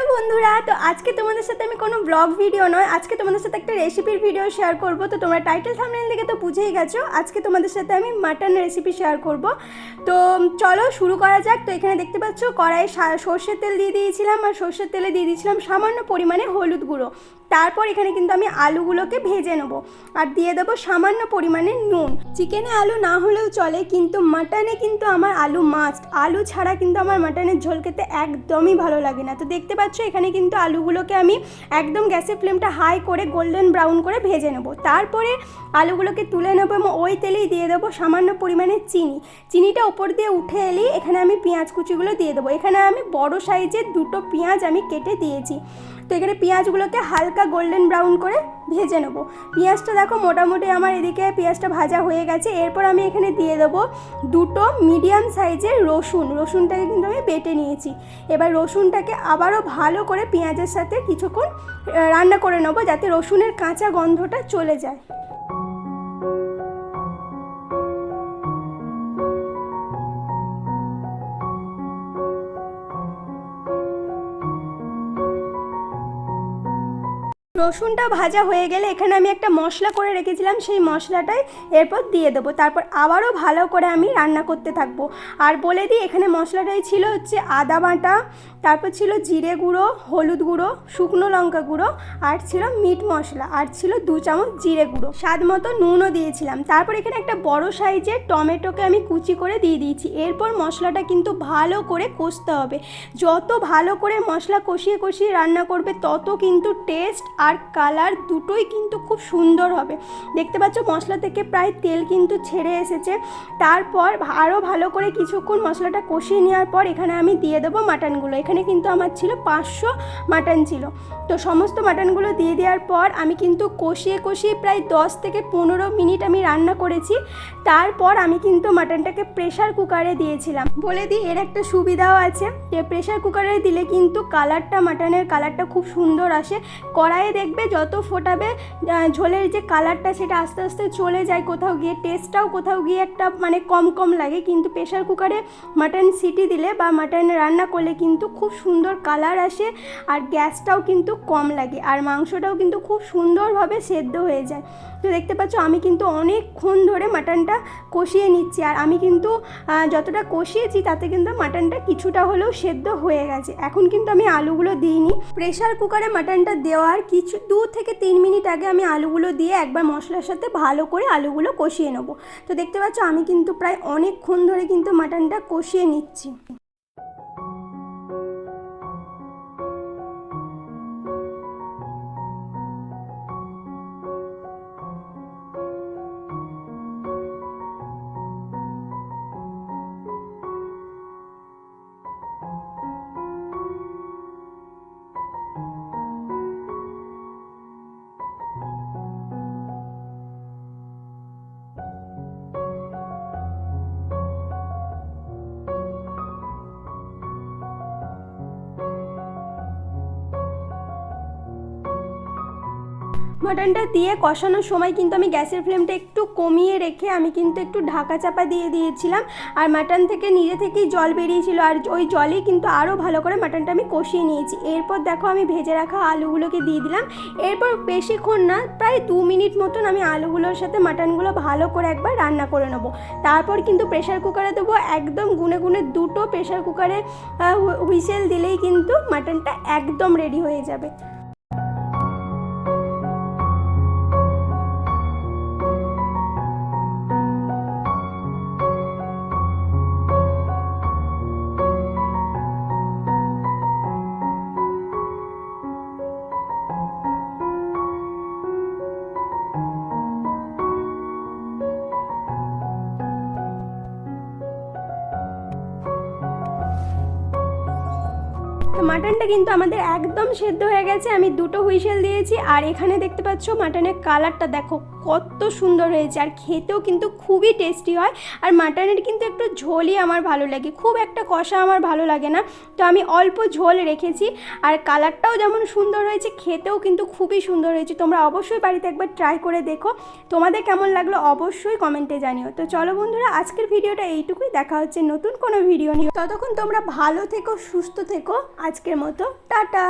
বন্ধুরা, তো আজকে তোমাদের সাথে আমি কোনো ব্লগ ভিডিও নয়, আজকে তোমাদের সাথে একটা রেসিপির ভিডিও শেয়ার করব। তো তোমরা টাইটেল থামনেল দেখে তো বুঝেই গেছো, আজকে তোমাদের সাথে আমি মাটন রেসিপি শেয়ার করব। তো চলো শুরু করা যাক। তো এখানে দেখতে পাচ্ছ, কড়াইয়ে সা- সর্ষের তেল দিয়ে দিয়েছিলাম, আর সর্ষের তেলে দিয়ে দিয়েছিলাম সামান্য পরিমাণে হলুদ গুঁড়ো। তারপর এখানে কিন্তু আমি আলুগুলোকে ভেজে নেব, আর দিয়ে দেবো সামান্য পরিমাণে নুন। চিকেনে আলু না হলেও চলে, কিন্তু মাটনে কিন্তু আমার আলু মাস্ট আলু ছাড়া কিন্তু আমার মাটনের ঝোল খেতে একদমই ভালো লাগে না। তো দেখতে পাচ্ছ, এখানে কিন্তু আলুগুলোকে আমি একদম গ্যাসের ফ্লেমটা হাই করে গোল্ডেন ব্রাউন করে ভেজে নেব। তারপরে আলুগুলোকে তুলে নেব এবং ওই তেলেই দিয়ে দেবো সামান্য পরিমাণে চিনি। চিনিটা ওপর দিয়ে উঠে এলেই এখানে আমি পেঁয়াজ কুচিগুলো দিয়ে দেবো। এখানে আমি বড় সাইজের দুটো পেঁয়াজ আমি কেটে দিয়েছি। তো এখানে পেঁয়াজগুলোকে হালকা গোল্ডেন ব্রাউন করে ভেজে নেব। পেঁয়াজটা দেখো মোটামুটি আমার এদিকে পেঁয়াজটা ভাজা হয়ে গেছে। এরপর আমি এখানে দিয়ে দেবো দুটো মিডিয়াম সাইজের রসুন। রসুনটাকে কিন্তু আমি বেটে নিয়েছি। এবার রসুনটাকে আবারও ভালো করে পেঁয়াজের সাথে কিছুক্ষণ রান্না করে নেব যাতে রসুনের কাঁচা গন্ধটা চলে যায়। রসুনটা ভাজা হয়ে গেলে এখানে আমি একটা মশলা করে রেখেছিলাম, সেই মশলাটাই এরপর দিয়ে দেবো। তারপর আবারও ভালো করে আমি রান্না করতে থাকব। আর বলে দিই, এখানে মশলাটাই ছিল হচ্ছে আদা বাটা, তারপর ছিল জিরে গুঁড়ো, হলুদ গুঁড়ো, শুকনো লঙ্কা গুঁড়ো, আর ছিল মিট মশলা, আর ছিল দু চামচ জিরে গুঁড়ো। স্বাদ মতো নুনও দিয়েছিলাম। তারপর এখানে একটা বড় সাইজের টমেটোকে আমি কুচি করে দিয়ে দিয়েছি। এরপর মশলাটা কিন্তু ভালো করে কষতে হবে। যত ভালো করে মশলা কষিয়ে কষিয়ে রান্না করবে, তত কিন্তু টেস্ট আর কালার দুটোই কিন্তু খুব সুন্দর হবে। দেখতে পাচ্ছ মশলা থেকে প্রায় তেল কিন্তু ছেড়ে এসেছে। তারপর আরও ভালো করে কিছুক্ষণ মশলাটা কষিয়ে নেওয়ার পর এখানে আমি দিয়ে দেবো মাটনগুলো। এখানে কিন্তু আমার ছিল পাঁচশো মাটন ছিল। তো সমস্ত মাটনগুলো দিয়ে দেওয়ার পর আমি কিন্তু কষিয়ে কষিয়ে প্রায় দশ থেকে পনেরো মিনিট আমি রান্না করেছি। তারপর আমি কিন্তু মাটনটাকে প্রেশার কুকারে দিয়েছিলাম। বলে দিই, এর একটা সুবিধাও আছে। যে প্রেশার কুকারে দিলে কিন্তু কালারটা, মাটনের কালারটা খুব সুন্দর আসে। কড়াইয়ে দেখবে, যত ফোটাবে ঝোলের যে কালারটা সেটা আস্তে আস্তে চলে যায় কোথাও গিয়ে টেস্টটাও কোথাও গিয়ে একটা মানে কম কম লাগে। কিন্তু প্রেশার কুকারে মাটন সিটি দিলে বা মাটন রান্না করলে কিন্তু খুব সুন্দর কালার আসে আর গ্যাসটাও কিন্তু কম লাগে আর মাংসটাও কিন্তু খুব সুন্দরভাবে সেদ্ধ হয়ে যায়। তো দেখতে পাচ্ছ, আমি কিন্তু অনেকক্ষণ ধরে মাটনটা কষিয়ে নিচ্ছি আর আমি কিন্তু যতটা কষিয়েছি তাতে কিন্তু মাটনটা কিছুটা হলেও সেদ্ধ হয়ে গেছে। এখন কিন্তু আমি আলুগুলো দিইনি। প্রেশার কুকারে মাটনটা দেওয়ার কিছু দু থেকে তিন মিনিট আগে আমি আলুগুলো দিয়ে একবার মশলার সাথে ভালো করে আলুগুলো কষিয়ে নেব। তো দেখতে পাচ্ছ আমি কিন্তু প্রায় অনেকক্ষণ ধরে কিন্তু মাটনটা কষিয়ে নিচ্ছি। মাটনটা দিয়ে কষানোর সময় কিন্তু আমি গ্যাসের ফ্লেমটা একটু কমিয়ে রেখে আমি কিন্তু একটু ঢাকা চাপা দিয়ে দিয়েছিলাম। আর মাটন থেকে নিজে থেকেই জল বেরিয়েছিল। আর ওই জলেই কিন্তু আরও ভালো করে মাটনটা আমি কষিয়ে নিয়েছি। এরপর দেখো আমি ভেজে রাখা আলুগুলোকে দিয়ে দিলাম। এরপর বেশিক্ষণ না, প্রায় দু মিনিট মতন আমি আলুগুলোর সাথে মাটনগুলো ভালো করে একবার রান্না করে নেব। তারপর কিন্তু প্রেশার কুকারে দেবো একদম গুনে গুনে দুটো প্রেশার কুকারে হুইসেল দিলেই কিন্তু মাটনটা একদম রেডি হয়ে যাবে। মাটনটা কিন্তু আমাদের একদম সেদ্ধ হয়ে গেছে। আমি দুটো হুইসেল দিয়েছি আর এখানে দেখতে পাচ্ছ মাটনের কালারটা দেখো কত সুন্দর হয়েছে। আর খেতেও কিন্তু খুবই টেস্টি হয়। আর মাটনের কিন্তু একটু ঝোলই আমার ভালো লাগে। খুব একটা কষা আমার ভালো লাগে না। তো আমি অল্প ঝোল রেখেছি। আর কালারটাও যেমন সুন্দর হয়েছে, খেতেও কিন্তু খুবই সুন্দর হয়েছে। তোমরা অবশ্যই বাড়িতে একবার ট্রাই করে দেখো। তোমাদের কেমন লাগল অবশ্যই কমেন্টে জানিও। তো চলো বন্ধুরা, আজকের ভিডিওটা এইটুকুই। দেখা হচ্ছে নতুন কোনো ভিডিও নিয়ে। ততক্ষণ তোমরা ভালো থেকো, সুস্থ থেকো। আজকে আজকের মতো টাটা।